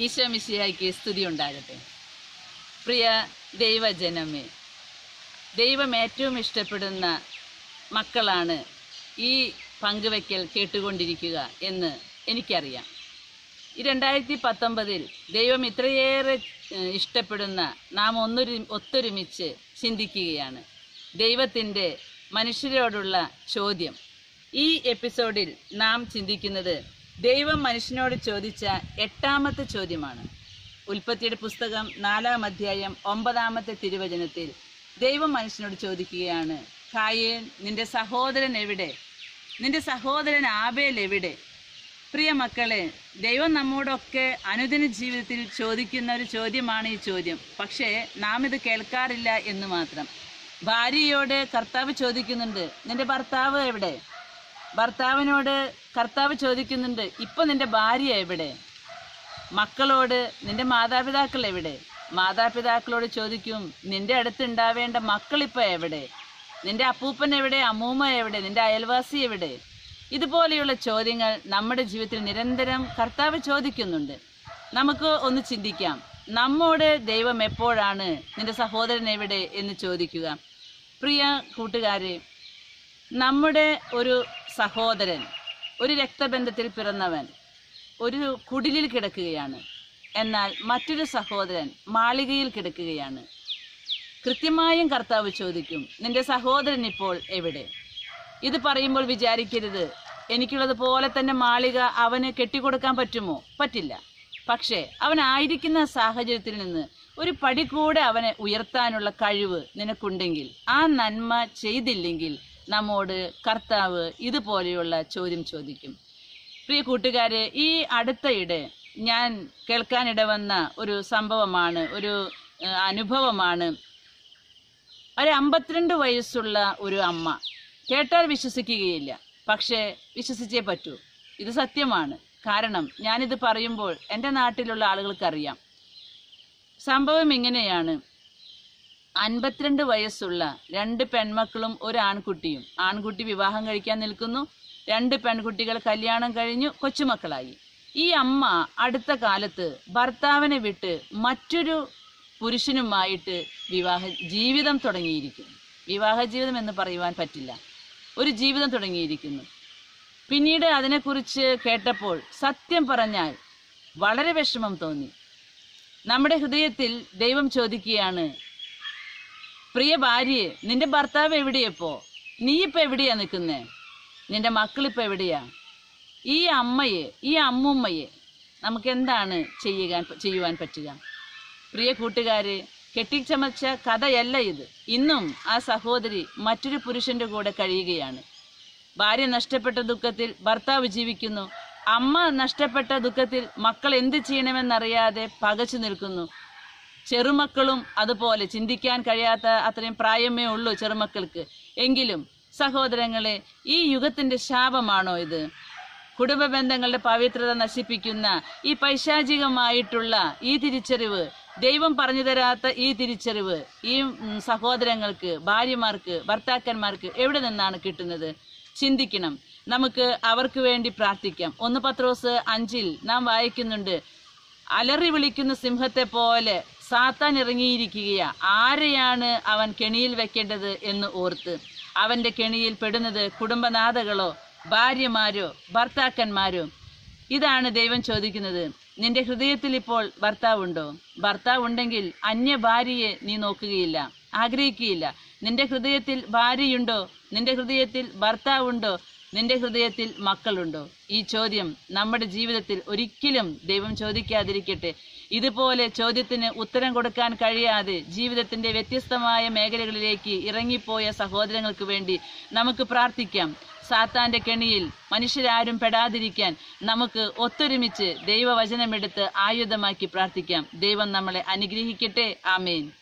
ഈശോ മിശിഹായ്ക്ക് സ്തുതി ഉണ്ടാകട്ടെ. പ്രിയ ദൈവജനമേ ദൈവം ഏറ്റവും ഇഷ്ടപ്പെടുന്ന മക്കളാണ് ഈ പങ്കുവയ്ക്കൽ കേട്ടുകൊണ്ടിരിക്കുക എന്ന് എനിക്കറിയാം. ഈ രണ്ടായിരത്തി പത്തൊമ്പതിൽ ദൈവം ഇത്രയേറെ ഇഷ്ടപ്പെടുന്ന നാം ഒന്നൊരു ഒത്തൊരുമിച്ച് ചിന്തിക്കുകയാണ്. ദൈവത്തിന്റെ മനുഷ്യരോടുള്ള ചോദ്യം. ഈ എപ്പിസോഡിൽ നാം ചിന്തിക്കുന്നത് ദൈവം മനുഷ്യനോട് ചോദിച്ച എട്ടാമത്തെ ചോദ്യമാണ്. ഉൽപ്പത്തിയുടെ പുസ്തകം നാലാം അധ്യായം ഒമ്പതാമത്തെ തിരുവചനത്തിൽ ദൈവം മനുഷ്യനോട് ചോദിക്കുകയാണ് കായേൻ നിന്റെ സഹോദരൻ എവിടെ? നിന്റെ സഹോദരൻ ആബേൽ എവിടെ? പ്രിയ മക്കളെ ദൈവം നമ്മോടൊക്കെ അനുദിന ജീവിതത്തിൽ ചോദിക്കുന്ന ഒരു ചോദ്യമാണ് ഈ ചോദ്യം. പക്ഷേ നാം ഇത് കേൾക്കാറില്ല എന്ന് മാത്രം. ഭാര്യയോട് കർത്താവ് ചോദിക്കുന്നുണ്ട് നിന്റെ ഭർത്താവ് എവിടെ? ഭർത്താവിനോട് കർത്താവ് ചോദിക്കുന്നുണ്ട് ഇപ്പൊ നിന്റെ ഭാര്യ എവിടെ? മക്കളോട് നിന്റെ മാതാപിതാക്കൾ എവിടെ? മാതാപിതാക്കളോട് ചോദിക്കും നിന്റെ അടുത്ത് ഉണ്ടാവേണ്ട മക്കളിപ്പോൾ എവിടെ? നിന്റെ അപ്പൂപ്പൻ എവിടെ? അമ്മൂമ്മ എവിടെ? നിന്റെ അയൽവാസി എവിടെ? ഇതുപോലെയുള്ള ചോദ്യങ്ങൾ നമ്മുടെ ജീവിതത്തിൽ നിരന്തരം കർത്താവ് ചോദിക്കുന്നുണ്ട്. നമുക്ക് ഒന്ന് ചിന്തിക്കാം നമ്മോട് ദൈവം എപ്പോഴാണ് നിന്റെ സഹോദരൻ എവിടെ? എന്ന് ചോദിക്കുക. പ്രിയ കൂട്ടുകാരെ നമ്മുടെ ഒരു സഹോദരൻ ഒരു രക്തബന്ധത്തിൽ പിറന്നവൻ ഒരു കുടിലിൽ കിടക്കുകയാണ്. എന്നാൽ മറ്റൊരു സഹോദരൻ മാളികയിൽ കിടക്കുകയാണ്. കൃത്യമായും കർത്താവ് ചോദിക്കും നിന്റെ സഹോദരൻ ഇപ്പോൾ എവിടെ? ഇത് പറയുമ്പോൾ വിചാരിക്കരുത്. എനിക്കുള്ളത് പോലെ തന്നെ മാളിക അവന് കെട്ടിക്കൊടുക്കാൻ പറ്റുമോ? പറ്റില്ല. പക്ഷേ അവനായിരിക്കുന്ന സാഹചര്യത്തിൽ നിന്ന് ഒരു പടി കൂടെ അവനെ ഉയർത്താനുള്ള കഴിവ് നിനക്കുണ്ടെങ്കിൽ ആ നന്മ ചെയ്തില്ലെങ്കിൽ നമ്മോട് കർത്താവ് ഇതുപോലെയുള്ള ചോദ്യം ചോദിക്കും. പ്രിയ കൂട്ടുകാരെ ഈ അടുത്തയിടെ ഞാൻ കേൾക്കാനിട വന്ന ഒരു സംഭവമാണ് ഒരു അനുഭവമാണ്. ഒരു അമ്പത്തിരണ്ട് വയസ്സുള്ള ഒരു അമ്മ കേട്ടാൽ വിശ്വസിക്കുകയില്ല പക്ഷേ വിശ്വസിച്ചേ പറ്റൂ. ഇത് സത്യമാണ്. കാരണം ഞാനിത് പറയുമ്പോൾ എന്റെ നാട്ടിലുള്ള ആളുകൾക്കറിയാം. സംഭവം ഇങ്ങനെയാണ്. അൻപത്തിരണ്ട് വയസ്സുള്ള രണ്ട് പെൺമക്കളും ഒരു ആൺകുട്ടിയും ആൺകുട്ടി വിവാഹം കഴിക്കാൻ നിൽക്കുന്നു. രണ്ട് പെൺകുട്ടികൾ കല്യാണം കഴിഞ്ഞു കൊച്ചുമക്കളായി. ഈ അമ്മ അടുത്ത കാലത്ത് ഭർത്താവിനെ വിട്ട് മറ്റൊരു പുരുഷനുമായിട്ട് വിവാഹ ജീവിതം തുടങ്ങിയിരിക്കുന്നു. വിവാഹ ജീവിതം എന്ന് പറയുവാൻ പറ്റില്ല. ഒരു ജീവിതം തുടങ്ങിയിരിക്കുന്നു. പിന്നീട് അതിനെക്കുറിച്ച് കേട്ടപ്പോൾ സത്യം പറഞ്ഞാൽ വളരെ വിഷമം തോന്നി. നമ്മുടെ ഹൃദയത്തിൽ ദൈവം ചോദിക്കുകയാണ് പ്രിയ ഭാര്യയെ നിന്റെ ഭർത്താവ് എവിടെയപ്പോ? നീ ഇപ്പൊ എവിടെയാ നിൽക്കുന്നേ? നിന്റെ മക്കളിപ്പോ എവിടെയാ? ഈ അമ്മയെ ഈ അമ്മുമ്മയെ നമുക്ക് എന്താണ് ചെയ്യുക ചെയ്യുവാൻ പറ്റുക? പ്രിയ കൂട്ടുകാരെ കെട്ടിച്ചമച്ച കഥയല്ല ഇത്. ഇന്നും ആ സഹോദരി മറ്റൊരു പുരുഷന്റെ കൂടെ കഴിയുകയാണ്. ഭാര്യ നഷ്ടപ്പെട്ട ദുഃഖത്തിൽ ഭർത്താവ് ജീവിക്കുന്നു. അമ്മ നഷ്ടപ്പെട്ട ദുഃഖത്തിൽ മക്കൾ എന്ത് ചെയ്യണമെന്നറിയാതെ പകച്ചു നിൽക്കുന്നു. ചെറുമക്കളും അതുപോലെ ചിന്തിക്കാൻ കഴിയാത്ത അത്രയും പ്രായമേ ഉള്ളൂ ചെറുമക്കൾക്ക്. എങ്കിലും സഹോദരങ്ങളെ ഈ യുഗത്തിന്റെ ശാപമാണോ ഇത്? കുടുംബ ബന്ധങ്ങളുടെ പവിത്രത നശിപ്പിക്കുന്ന ഈ പൈശാചികമായിട്ടുള്ള ഈ തിരിച്ചറിവ് ദൈവം പറഞ്ഞു തരാത്ത ഈ തിരിച്ചറിവ് ഈ സഹോദരങ്ങൾക്ക് ഭാര്യമാർക്ക് ഭർത്താക്കന്മാർക്ക് എവിടെ നിന്നാണ് കിട്ടുന്നത്? ചിന്തിക്കണം. നമുക്ക് അവർക്ക് വേണ്ടി പ്രാർത്ഥിക്കാം. ഒന്ന് പത്രോസ് അഞ്ചിൽ നാം വായിക്കുന്നുണ്ട് അലറി വിളിക്കുന്ന സിംഹത്തെ പോലെ സാത്താൻ ഇറങ്ങിയിരിക്കുകയാ. ആരെയാണ് അവൻ കെണിയിൽ വെക്കേണ്ടത് എന്ന് ഓർത്ത്. അവന്റെ കെണിയിൽ പെടുന്നത് കുടുംബനാഥകളോ ഭാര്യമാരോ ഭർത്താക്കന്മാരോ? ഇതാണ് ദൈവം ചോദിക്കുന്നത്. നിന്റെ ഹൃദയത്തിൽ ഇപ്പോൾ ഭർത്താവുണ്ടോ? ഭർത്താവ് ഉണ്ടെങ്കിൽ അന്യ ഭാര്യയെ നീ നോക്കുകയില്ല. ആഗ്രഹിക്കുകയില്ല. നിന്റെ ഹൃദയത്തിൽ ഭാര്യയുണ്ടോ? നിന്റെ ഹൃദയത്തിൽ ഭർത്താവുണ്ടോ? നിന്റെ ഹൃദയത്തിൽ മക്കളുണ്ടോ? ഈ ചോദ്യം നമ്മുടെ ജീവിതത്തിൽ ഒരിക്കലും ദൈവം ചോദിക്കാതിരിക്കട്ടെ. ഇതുപോലെ ചോദ്യത്തിന് ഉത്തരം കൊടുക്കാൻ കഴിയാതെ ജീവിതത്തിന്റെ വ്യത്യസ്തമായ മേഖലകളിലേക്ക് ഇറങ്ങിപ്പോയ സഹോദരങ്ങൾക്ക് വേണ്ടി നമുക്ക് പ്രാർത്ഥിക്കാം. സാത്താന്റെ കെണിയിൽ മനുഷ്യരാരും പെടാതിരിക്കാൻ നമുക്ക് ഒത്തൊരുമിച്ച് ദൈവവചനമെടുത്ത് ആയുധമാക്കി പ്രാർത്ഥിക്കാം. ദൈവം നമ്മളെ അനുഗ്രഹിക്കട്ടെ. ആമേൻ.